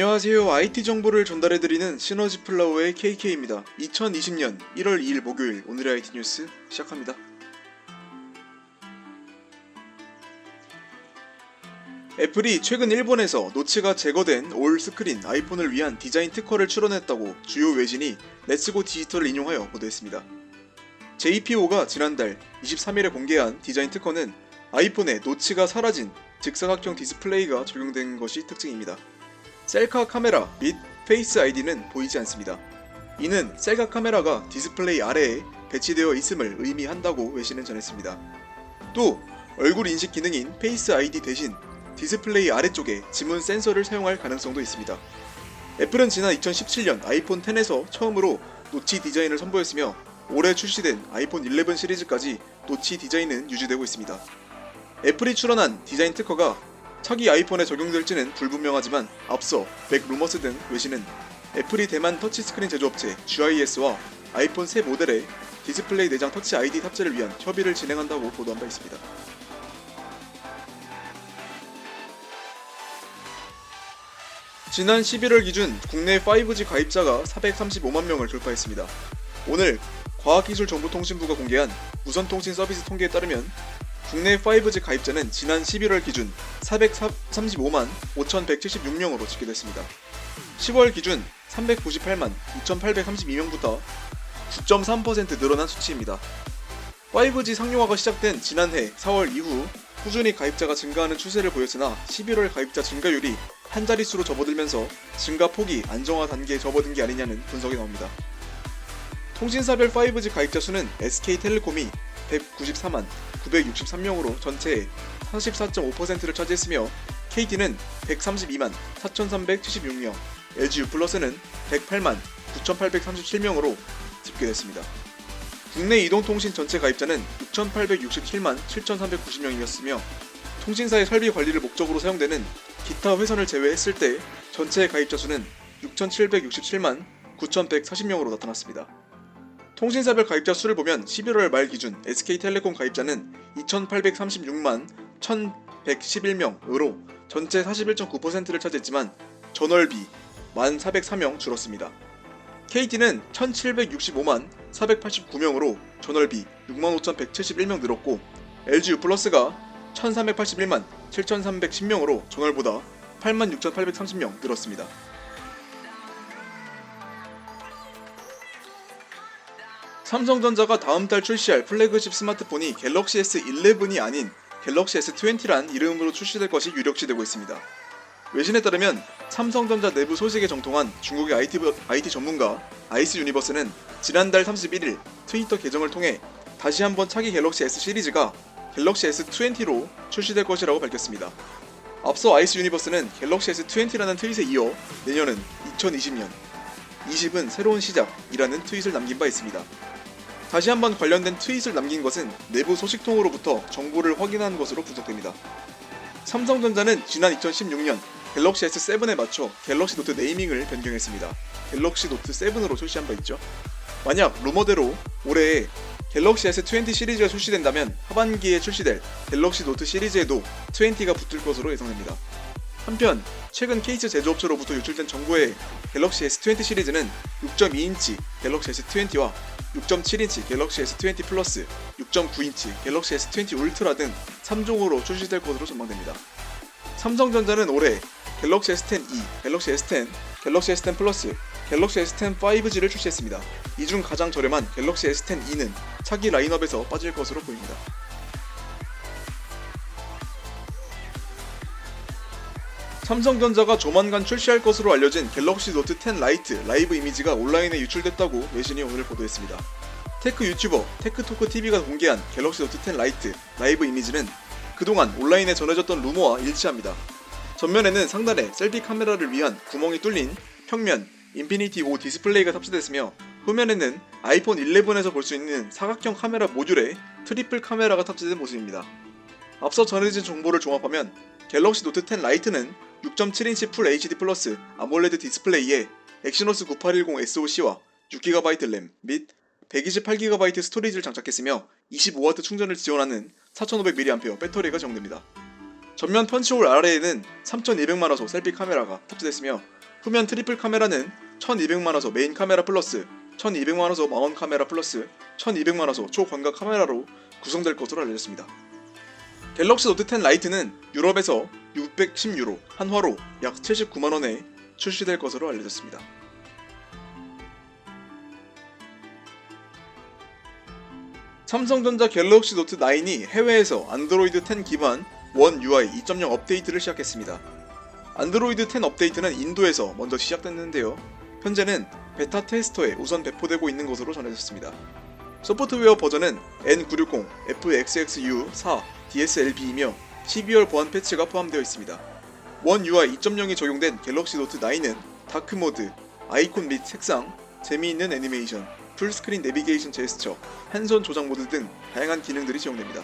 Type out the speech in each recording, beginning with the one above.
안녕하세요. IT 정보를 전달해드리는 시너지 플라워의 KK입니다. 2020년 1월 2일 목요일 오늘의 IT 뉴스 시작합니다. 애플이 최근 일본에서 노치가 제거된 올 스크린 아이폰을 위한 디자인 특허를 출원했다고 주요 외신이 렛츠고 디지털을 인용하여 보도했습니다. JPO가 지난달 23일에 공개한 디자인 특허는 아이폰에 노치가 사라진 직사각형 디스플레이가 적용된 것이 특징입니다. 셀카 카메라 및 페이스 아이디는 보이지 않습니다. 이는 셀카 카메라가 디스플레이 아래에 배치되어 있음을 의미한다고 외신은 전했습니다. 또 얼굴 인식 기능인 페이스 아이디 대신 디스플레이 아래쪽에 지문 센서를 사용할 가능성도 있습니다. 애플은 지난 2017년 아이폰 10에서 처음으로 노치 디자인을 선보였으며 올해 출시된 아이폰 11 시리즈까지 노치 디자인은 유지되고 있습니다. 애플이 출원한 디자인 특허가 차기 아이폰에 적용될지는 불분명하지만 앞서 맥루머스 등 외신은 애플이 대만 터치스크린 제조업체 GIS와 아이폰 새 모델에 디스플레이 내장 터치 아이디 탑재를 위한 협의를 진행한다고 보도한 바 있습니다. 지난 11월 기준 국내 5G 가입자가 435만 명을 돌파했습니다. 오늘 과학기술정보통신부가 공개한 무선통신 서비스 통계에 따르면 국내 5G 가입자는 지난 11월 기준 435만 5,176명으로 집계됐습니다. 10월 기준 398만 2,832명부터 9.3% 늘어난 수치입니다. 5G 상용화가 시작된 지난해 4월 이후 꾸준히 가입자가 증가하는 추세를 보였으나 11월 가입자 증가율이 한 자릿수로 접어들면서 증가 폭이 안정화 단계에 접어든 게 아니냐는 분석이 나옵니다. 통신사별 5G 가입자 수는 SK텔레콤이 194만 963명으로 전체의 44.5%를 차지했으며 KT는 132만 4,376명, LG U+는 108만 9,837명으로 집계됐습니다. 국내 이동통신 전체 가입자는 6,867만 7,390명이었으며 통신사의 설비 관리를 목적으로 사용되는 기타 회선을 제외했을 때 전체 가입자 수는 6,767만 9,140명으로 나타났습니다. 통신사별 가입자 수를 보면 11월 말 기준 SK텔레콤 가입자는 2,836만 1,111명으로 전체 41.9%를 차지했지만 전월비 1,404명 줄었습니다. KT는 1,765만 489명으로 전월비 65,171명 늘었고 LG U+가 1,381만 7,310명으로 전월보다 86,830명 늘었습니다. 삼성전자가 다음 달 출시할 플래그십 스마트폰이 갤럭시 S11이 아닌 갤럭시 S20란 이름으로 출시될 것이 유력시되고 있습니다. 외신에 따르면 삼성전자 내부 소식에 정통한 중국의 IT, IT 전문가 아이스 유니버스는 지난달 31일 트위터 계정을 통해 다시 한번 차기 갤럭시 S 시리즈가 갤럭시 S20로 출시될 것이라고 밝혔습니다. 앞서 아이스 유니버스는 갤럭시 S20라는 트윗에 이어 내년은 2020년 20은 새로운 시작이라는 트윗을 남긴 바 있습니다. 다시 한번 관련된 트윗을 남긴 것은 내부 소식통으로부터 정보를 확인한 것으로 분석됩니다. 삼성전자는 지난 2016년 갤럭시 S7에 맞춰 갤럭시 노트 네이밍을 변경했습니다. 갤럭시 노트 7으로 출시한 바 있죠. 만약 루머대로 올해 갤럭시 S20 시리즈가 출시된다면 하반기에 출시될 갤럭시 노트 시리즈에도 20가 붙을 것으로 예상됩니다. 한편 최근 케이스 제조업체로부터 유출된 정보에 갤럭시 S20 시리즈는 6.2인치 갤럭시 S20와 6.7인치 갤럭시 S20 플러스, 6.9인치 갤럭시 S20 울트라 등 3종으로 출시될 것으로 전망됩니다. 삼성전자는 올해 갤럭시 S10e, 갤럭시 S10, 갤럭시 S10 플러스, 갤럭시 S10 5G를 출시했습니다. 이 중 가장 저렴한 갤럭시 S10e는 차기 라인업에서 빠질 것으로 보입니다. 삼성전자가 조만간 출시할 것으로 알려진 갤럭시 노트 10 라이트 라이브 이미지가 온라인에 유출됐다고 외신이 오늘 보도했습니다. 테크 유튜버 테크토크 TV가 공개한 갤럭시 노트 10 라이트 라이브 이미지는 그동안 온라인에 전해졌던 루머와 일치합니다. 전면에는 상단에 셀피 카메라를 위한 구멍이 뚫린 평면 인피니티 5 디스플레이가 탑재됐으며 후면에는 아이폰 11에서 볼 수 있는 사각형 카메라 모듈에 트리플 카메라가 탑재된 모습입니다. 앞서 전해진 정보를 종합하면 갤럭시 노트 10 라이트는 6.7인치 풀 HD 플러스 아몰레드 디스플레이에 엑시노스 9810 SoC와 6GB 램 및 128GB 스토리지를 장착했으며 25W 충전을 지원하는 4500mAh 배터리가 적용됩니다. 전면 펀치홀 아래에는 3200만화소 셀피 카메라가 탑재됐으며 후면 트리플 카메라는 1200만화소 메인 카메라 플러스 1200만화소 마운 카메라 플러스 1200만화소 초광각 카메라로 구성될 것으로 알려졌습니다. 갤럭시 노트 10 라이트는 유럽에서 610유로, 한화로 약 79만원에 출시될 것으로 알려졌습니다. 삼성전자 갤럭시 노트 9이 해외에서 안드로이드 10 기반 원 UI 2.0 업데이트를 시작했습니다. 안드로이드 10 업데이트는 인도에서 먼저 시작됐는데요. 현재는 베타 테스터에 우선 배포되고 있는 것으로 전해졌습니다. 소프트웨어 버전은 N960, FXXU4, DSLB이며 12월 보안 패치가 포함되어 있습니다. 원 UI 2.0이 적용된 갤럭시 노트 9은 다크 모드, 아이콘 및 색상, 재미있는 애니메이션, 풀스크린 내비게이션 제스처, 한손 조작 모드 등 다양한 기능들이 지원됩니다.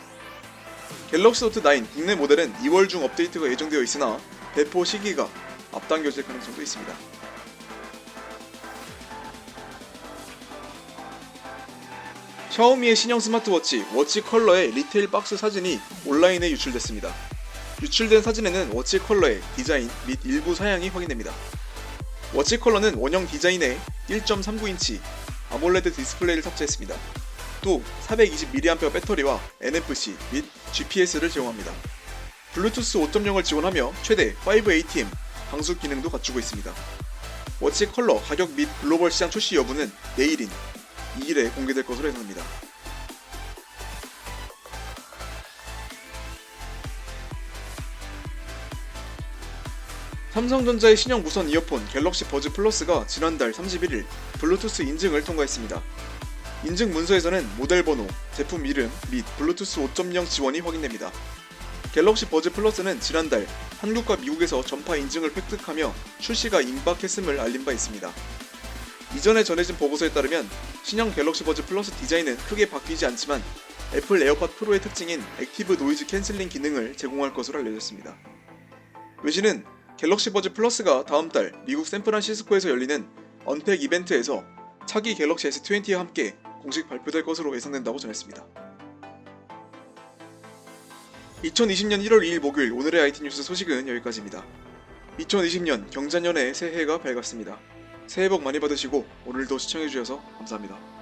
갤럭시 노트 9 국내 모델은 2월 중 업데이트가 예정되어 있으나 배포 시기가 앞당겨질 가능성도 있습니다. 샤오미의 신형 스마트워치 워치 컬러의 리테일 박스 사진이 온라인에 유출됐습니다. 유출된 사진에는 워치 컬러의 디자인 및 일부 사양이 확인됩니다. 워치 컬러는 원형 디자인에 1.39인치 아몰레드 디스플레이를 탑재했습니다. 또 420mAh 배터리와 NFC 및 GPS를 제공합니다. 블루투스 5.0을 지원하며 최대 5ATM 방수 기능도 갖추고 있습니다. 워치 컬러 가격 및 글로벌 시장 출시 여부는 내일인 2일에 공개될 것으로 예상합니다. 삼성전자의 신형 무선 이어폰 갤럭시 버즈 플러스가 지난달 31일 블루투스 인증을 통과했습니다. 인증 문서에서는 모델 번호, 제품 이름 및 블루투스 5.0 지원이 확인됩니다. 갤럭시 버즈 플러스는 지난달 한국과 미국에서 전파 인증을 획득하며 출시가 임박했음을 알린 바 있습니다. 이전에 전해진 보고서에 따르면 신형 갤럭시 버즈 플러스 디자인은 크게 바뀌지 않지만 애플 에어팟 프로의 특징인 액티브 노이즈 캔슬링 기능을 제공할 것으로 알려졌습니다. 외신은 갤럭시 버즈 플러스가 다음 달 미국 샌프란시스코에서 열리는 언팩 이벤트에서 차기 갤럭시 S20와 함께 공식 발표될 것으로 예상된다고 전했습니다. 2020년 1월 2일 목요일 오늘의 IT 뉴스 소식은 여기까지입니다. 2020년 경자년의 새해가 밝았습니다. 새해 복 많이 받으시고 오늘도 시청해주셔서 감사합니다.